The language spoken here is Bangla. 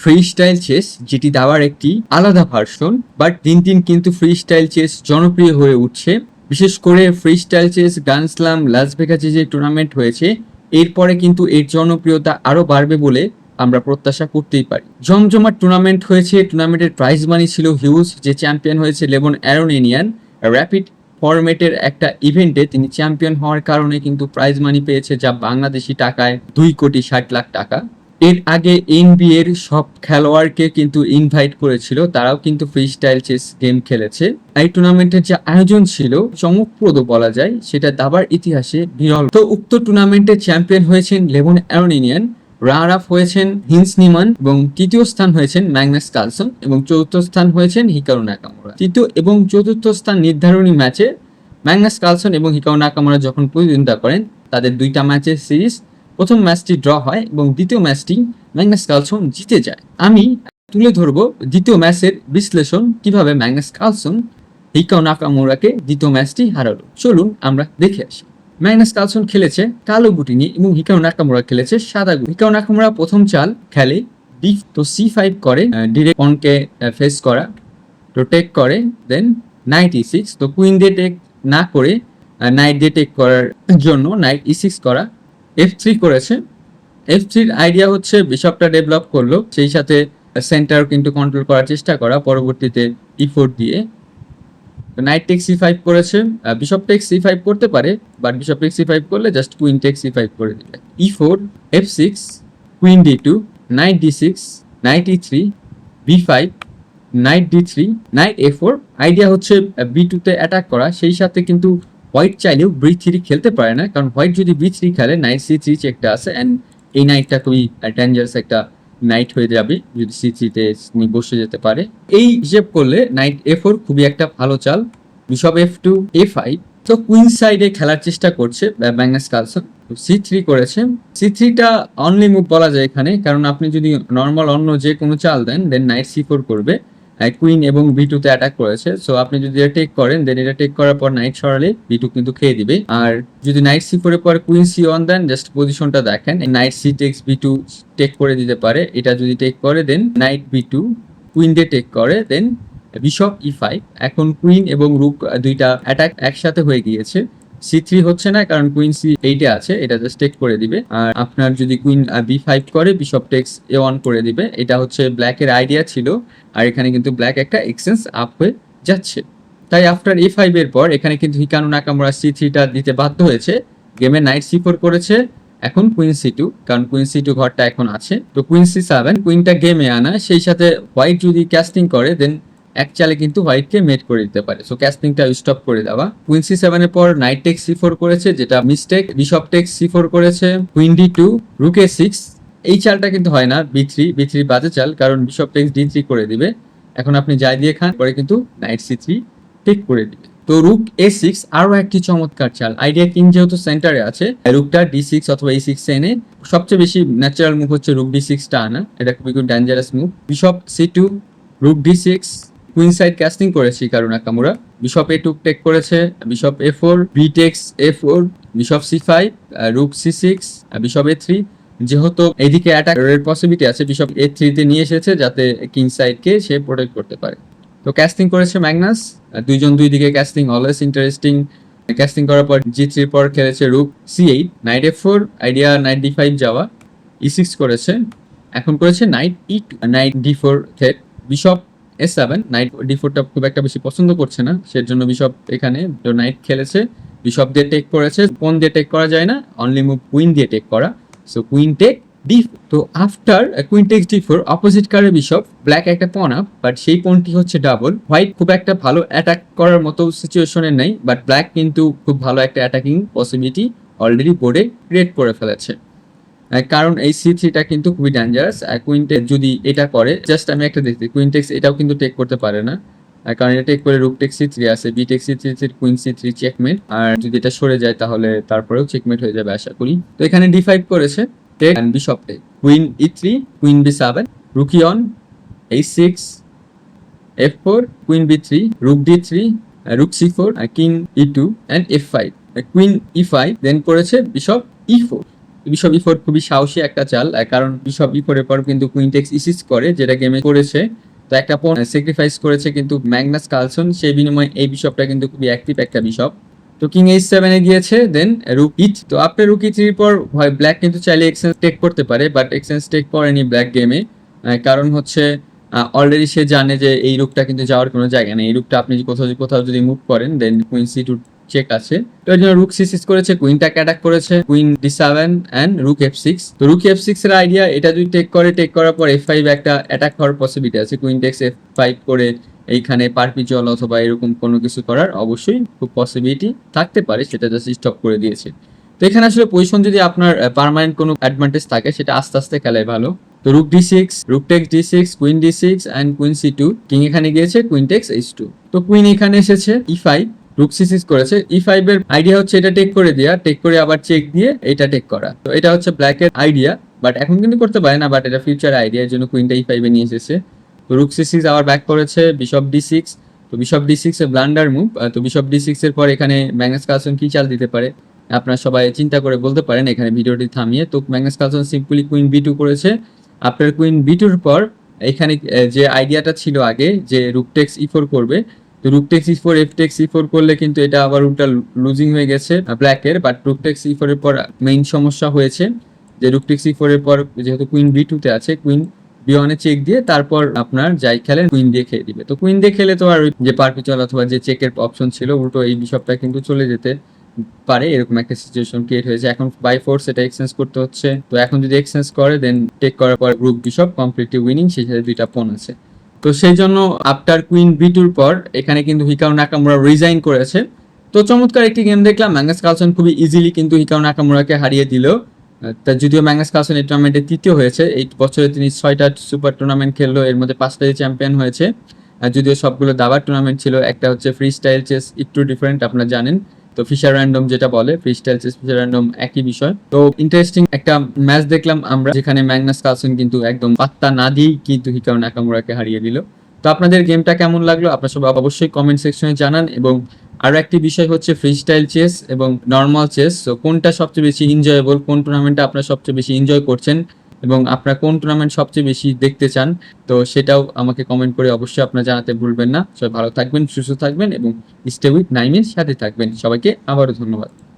ফ্রি স্টাইল চেস যেটি দাবার একটি আলাদা ভার্সন বাট দিন দিন কিন্তু ফ্রি স্টাইল চেস জনপ্রিয় হয়ে উঠছে। বিশেষ করে free style chess grand slam লাস ভেগাসে যে টুর্নামেন্ট হয়েছে, এরপরে কিন্তু এর জনপ্রিয়তা আরও বাড়বে বলে আমরা প্রত্যাশা করতেই পারি। জমজমাট টুর্নামেন্ট হয়েছে টুর্নামেন্টের প্রাইজ মানি ছিল হিউজ যে চ্যাম্পিয়ন হয়েছে লেবন অ্যারোনেনিয়ান র্যাপিড ফরম্যাটের একটা ইভেন্টে তিনি চ্যাম্পিয়ন হওয়ার কারণে কিন্তু প্রাইজ মানি পেয়েছে যা বাংলাদেশি টাকায় দুই কোটি ষাট লাখ টাকা। এর আগে এনবি এর সব খেলোয়াড়কে কিন্তু ইনভাইট করেছিল, তারাও কিন্তু ফ্রি স্টাইল চেস গেম খেলেছে। এই টুর্নামেন্টের যে আয়োজন ছিল, চমকপ্রদ বলা যায়, সেটা দাবার ইতিহাসে বিরল। তো উক্ত টুর্নামেন্টের চ্যাম্পিয়ন হয়েছেন লেবন অ্যারোনিনিয়ান রানার আপ হয়েছেন হিন্স নিমান এবং তৃতীয় স্থান হয়েছেন ম্যাগনাস কালসন এবং চতুর্থ স্থান হয়েছেন হিকারু তৃতীয় এবং চতুর্থ স্থান নির্ধারণী ম্যাচে ম্যাগনাস কালসন এবং হিকারু নাকামোরা যখন প্রতিদ্বন্দ্বিতা করেন, তাদের দুইটা ম্যাচের সিরিজ প্রথম ম্যাচটি ড্র হয় এবং দ্বিতীয় ম্যাচটি ম্যাগনাস কালসন জিতে যায়। আমি তুলে ধরবো দ্বিতীয় ম্যাচের বিশ্লেষণ কীভাবে ম্যাগনাস কালসন, হিকাও নাকামোরাকে দ্বিতীয় ম্যাচটি হারালো। চলুন আমরা দেখে আসি। ম্যাগনাস কালসন খেলেছে কালো গুটি নিয়ে এবং হিকাও নাকামোরা খেলেছে সাদা গুটি হিকাও নাকামোরা প্রথম চাল খেলে ডি তো সি ফাইভ করে ডিরেক্ট পনকে ফেস করা, তো টেক করে দেন নাইট ই সিক্স তো কুইন দিয়ে টেক না করে নাইট দিয়ে টেক করার জন্য নাইট ই সিক্স করা এফ থ্রি করেছে। এফ থ্রির আইডিয়া হচ্ছে বিশপটা ডেভেলপ করল, সেই সাথে সেন্টার কিন্তু কন্ট্রোল করার চেষ্টা করা পরবর্তীতে ই ফোর দিয়ে। নাইট টেক সি ফাইভ করেছে। বিশপ টেক সি ফাইভ করতে পারে but bishop take C five করলে just queen take C five করে দিবে। E four F six queen D two knight D six knight E three B five knight D three knight A four idea হচ্ছে বি টুতে অ্যাটাক করা। সেই সাথে কিন্তু হোয়াইট চাইলেও বি থ্রি খেলতে পারে না, কারণ হোয়াইট যদি বি থ্রি খেলে নাইট সি থ্রি চেকটা আছে অ্যান্ড এই নাইটটা খুবই ডেঞ্জারাস একটা নাইট হয়ে যাবে, যদি সি থ্রিতে বসে যেতে পারে। এই হিসেব করলে নাইট এ ফোর খুবই একটা ভালো চাল। Bishop F two A five তো কুইন সাইডে খেলার চেষ্টা করছে ম্যাগনাস কালসন সি থ্রি করেছে। সি থ্রিটা অনলি মুভ বলা যায় এখানে, কারণ আপনি যদি নর্মাল অন্য যে কোনো চাল দেন দেন নাইট সি ফোর করবে। কুইন এবং বি টুতে অ্যাটাক করেছে। সো আপনি যদি এটা টেক করেন দেন এটা টেক করার পর নাইট সরালে বি টু কিন্তু খেয়ে দিবে। আর যদি নাইট সি ফোরের পর queen C on then just পজিশনটা দেখেন knight C takes B two take করে দিতে পারে। এটা যদি টেক করে then knight B two queen দিয়ে টেক করে দেন বিশপ ই ফাইভ এখন কুইন এবং রুক দুইটা অ্যাটাক একসাথে হয়ে গিয়েছে। সি থ্রি হচ্ছে না, কারণ কুইন সি এইটে আছে, এটা জাস্ট টেক করে দিবে। আর আপনার যদি কুইন বি ফাইভ করে বিশপ টেক্স এ ওয়ান করে দিবে। এটা হচ্ছে ব্ল্যাকের আইডিয়া ছিল, আর এখানে কিন্তু ব্ল্যাক একটা এক্সচেঞ্জ আপ হয়ে যাচ্ছে। তাই আফটার এ ফাইভ এর পর, এখানে কিন্তু হিকানু নাকামুরা সি থ্রিটা দিতে বাধ্য হয়েছে। গেমে নাইট সি ফোর করেছে, এখন কুইন সি টু কারণ কুইন সি টু ঘরটা এখন আছে। তো কুইন সি সেভেন কুইনটা গেমে আনা, সেই সাথে হোয়াইট যদি ক্যাস্টিং করে দেন এক চালে কিন্তু হোয়াইটকে মেট করে দিতে পারে। সো ক্যাস্টিংটা স্টপ করে দেওয়া। কুইন সি সেভেন এর পর নাইট টেক সি ফোর করেছে, যেটা mistake bishop take C four করেছে queen D two rook E six এই চালটা কিন্তু হয় না বি থ্রি বি থ্রি বাজে চাল, কারণ বিশপ টেক্স ডি থ্রি করে দিবে। এখন আপনি যাই দিয়ে খান পরে কিন্তু নাইট সি থ্রি টেক করে দিবে। তো রুক এ সিক্স আরও একটি চমৎকার চাল। আইডিয়া কিং যেহেতু সেন্টারে আছে রুকটা ডি সিক্স অথবা এই সিক্স এনে সবচেয়ে বেশি ন্যাচারাল মুভ হচ্ছে রুক ডি সিক্সটা আনা। এটা খুবই খুব dangerous move bishop C two rook D six queen side castling করেছে কারুনা কামুরা বিশপ এ টুক টেক করেছে bishop A four B takes A four bishop C five rook C six bishop A three যেহেতু এদিকে অ্যাটাক এর পসিবিলিটি আছে বিশপ এ থ্রিতে নিয়ে এসেছে যাতে কিং সাইডকে সে প্রোটেক্ট করতে পারে। তো ক্যাস্টিং করেছে ম্যাগনাস দুইজন দুই দিকে ক্যাস্টিং অলওয়েজ ইন্টারেস্টিং ক্যাস্টিং করার পর জি থ্রির পর খেলেছে rook C eight knight F four idea knight D five যাওয়া। ই সিক্স করেছে, এখন করেছে knight E knight D four থেট bishop এস সেভেন নাইট ডি ফোরটা খুব একটা বেশি পছন্দ করছে না, সেজন্য বিশপ এখানে নাইট খেলেছে বিশপ দিয়ে টেক করেছে কোন দিয়ে টেক করা যায় না অনলি মুভ কুইন দিয়ে টেক করা সো কুইন টেক ডি তো after queen takes D four opposite কারে বিশপ ব্ল্যাক একটা পন আপ বাট সেই পনটি হচ্ছে ডাবল হোয়াইট খুব একটা ভালো অ্যাটাক করার মতো সিচুয়েশনে নেই বাট ব্ল্যাক কিন্তু খুব ভালো একটা অ্যাটাকিং পসিবিলিটি অলরেডি বোর্ডে ক্রিয়েট করে ফেলেছে। কারণ এই সি থ্রিটা কিন্তু খুবই ডেঞ্জারাস কুইনটেক যদি এটা করে জাস্ট আমি একটা দেখছি কুইনটেক্স এটাও কিন্তু টেক করতে পারে না। কারণ এটা টেক করে রুক টেক সি থ্রি আছে B take C three queen C three checkmate আর যদি এটা সরে যায়, তাহলে তারপরেও চেকমেট হয়ে যাবে, আশা করি। তো এখানে ডি ফাইভ করেছে take and bishop take queen E three queen B seven rookie on E six F four queen B three rook D three rook C four king E two and F five queen E five then করেছে bishop E four bishop E four খুবই সাহসী একটা চাল কারণ বিশপ ই ফোরের পর কিন্তু কুইনটেক্স ইসিস করে, যেটা গেমে করেছে। তো একটা পণ স্যাক্রিফাইস করেছে কিন্তু ম্যাগনাস কালসন সেই বিনিময়ে এই বিশপটা কিন্তু খুবই অ্যাক্টিভ একটা বিশপ তো কিং এইচ সেভেনে গিয়েছে দেন রুক ইট তো আপনার রুক ইট পর, হয় ব্ল্যাক কিন্তু চাইলে এক্সচেঞ্জ টেক করতে পারে বাট এক্সচেঞ্জ টেক করেনি ব্ল্যাক গেমে কারণ হচ্ছে অলরেডি সে জানে যে এই রুকটা কিন্তু যাওয়ার কোনো জায়গা নেই। এই রুকটা আপনি কোথাও কোথাও যদি মুভ করেন then queen C two check আছে। তো এর জন্য রুক সি সিক্স করেছে কুইনটাকে অ্যাটাক করেছে queen D seven and rook F six তো রুক এফ সিক্স এর আইডিয়া এটা যদি টেক করে টেক করার পর এফ ফাইভ একটা অ্যাটাক হওয়ার পসিবিলিটি আছে। কুইন টেক্স এফ ফাইভ করে এইখানে পারপি পারপিচুয়াল অথবা এরকম কোনো কিছু করার অবশ্যই খুব পসিবিলিটি থাকতে পারে, সেটা জাস্ট স্টপ করে দিয়েছে। তো এখানে আসলে পজিশন যদি আপনার পার্মানেন্ট কোনো অ্যাডভান্টেজ থাকে, সেটা আস্তে আস্তে খেলায় ভালো। তো rook D six rook takes D six queen D six and queen C two king এখানে গিয়েছে কুইন টেক্স এইচ টু তো কুইন এখানে এসেছে ই ফাইভ রুক সি করেছে। ই ফাইভ এর আইডিয়া হচ্ছে এটা টেক করে দেওয়া টেক করে আবার চেক দিয়ে এটা টেক করা। তো এটা হচ্ছে ব্ল্যাকের আইডিয়া বাট এখন কিন্তু করতে পারে না বাট এটা ফিউচার আইডিয়া এর জন্য কুইনটা ই ফাইভে নিয়ে এসেছে। রুক সি সিক্স আবার ব্যাক করেছে বিশপ ডি সিক্স তো বিশপ ডি সিক্স এর ব্লান্ডার মুভ তো বিশপ ডি সিক্স এর পর এখানে ম্যাগনাস কালসন কি চাল দিতে পারে? আপনারা সবাই চিন্তা করে বলতে পারেন, এখানে ভিডিওটি থামিয়ে। তো Magnus Carlsen simply queen B two করেছে আপনার কুইন বি টুর পর এখানে যে আইডিয়াটা ছিল আগে, যে রুকটেক্স ই ফোর করবে তো rook takes E four F takes E four করলে কিন্তু এটা আবার উল্টা লুজিং হয়ে গেছে ব্ল্যাকের বাট রুকটেক্স ই ফোর এর পর মেইন সমস্যা হয়েছে যে রুকটেক্স ই ফোর এর পর যেহেতু কুইন বি টুতে আছে কুইন বি ওয়ানে চেক দিয়ে তারপর আপনার যাই খেলেন কুইন দিয়ে খেয়ে দিবে। তো কুইন দিয়ে খেলে তো আর যে পারপিচুয়াল অথবা যে চেকের অপশন ছিল, উল্টো এই বিশপটা কিন্তু চলে যেতে পারে, এরকম একটা সিচুয়েশন ক্রিয়েট হয়েছে। এখন বাই ফোর্স এটা এক্সচেঞ্জ করতে হচ্ছে। তো এখন যদি এক্সচেঞ্জ করে দেন টেক করার পর গ্রুপ বিশপ কমপ্লিটলি উইনিং সেই সাথে দুইটা পন আছে। তো সেই জন্য আফটার কুইন বি টুর পর এখানে কিন্তু হিকাও নাকামুরা রিজাইন করেছে। তো চমৎকার একটি গেম দেখলাম ম্যাঙ্গাস কালসন খুবই ইজিলি কিন্তু হিকাও নাকামুরাকে হারিয়ে দিল। তা যদিও ম্যাঙ্গাস কালসন এই টুর্নামেন্টে তৃতীয় হয়েছে, এই বছরে তিনি ছয়টা সুপার টুর্নামেন্ট খেললো, এর মধ্যে পাঁচটাই চ্যাম্পিয়ন হয়েছে। যদিও সবগুলো দাবার টুর্নামেন্ট ছিল, একটা হচ্ছে ফ্রি স্টাইল চেস একটু ডিফারেন্ট আপনারা জানেন। তো ফিশার র্যান্ডম যেটা বলে স্টাইল চেস ফিশার র্যান্ডম একই বিষয়। তো ইন্টারেস্টিং একটা ম্যাচ দেখলাম আমরা, যেখানে ম্যাগনাস কালসন কিন্তু একদম পাত্তা না দিয়েই কিন্তু হিকাও নাকামুরাকে হারিয়ে দিল। তো আপনাদের গেমটা কেমন লাগল? আপনারা সবাই অবশ্যই কমেন্ট সেকশনে জানান এবং আরও একটি বিষয় হচ্ছে ফ্রি স্টাইল চেস এবং নর্মাল চেস তো কোনটা সবচেয়ে বেশি এনজয়েবল কোন টুর্নামেন্টটা আপনারা সবচেয়ে বেশি এনজয় করছেন? এবং আপনার কোন টুর্নামেন্ট সবচেয়ে বেশি দেখতে চান, তো সেটাও আমাকে কমেন্ট করে অবশ্যই আপনারা জানাতে ভুলবেন না। সবাই ভালো থাকবেন, সুস্থ থাকবেন এবং স্টে উইথ নাইমের সাথে থাকবেন। সবাইকে আবারও ধন্যবাদ।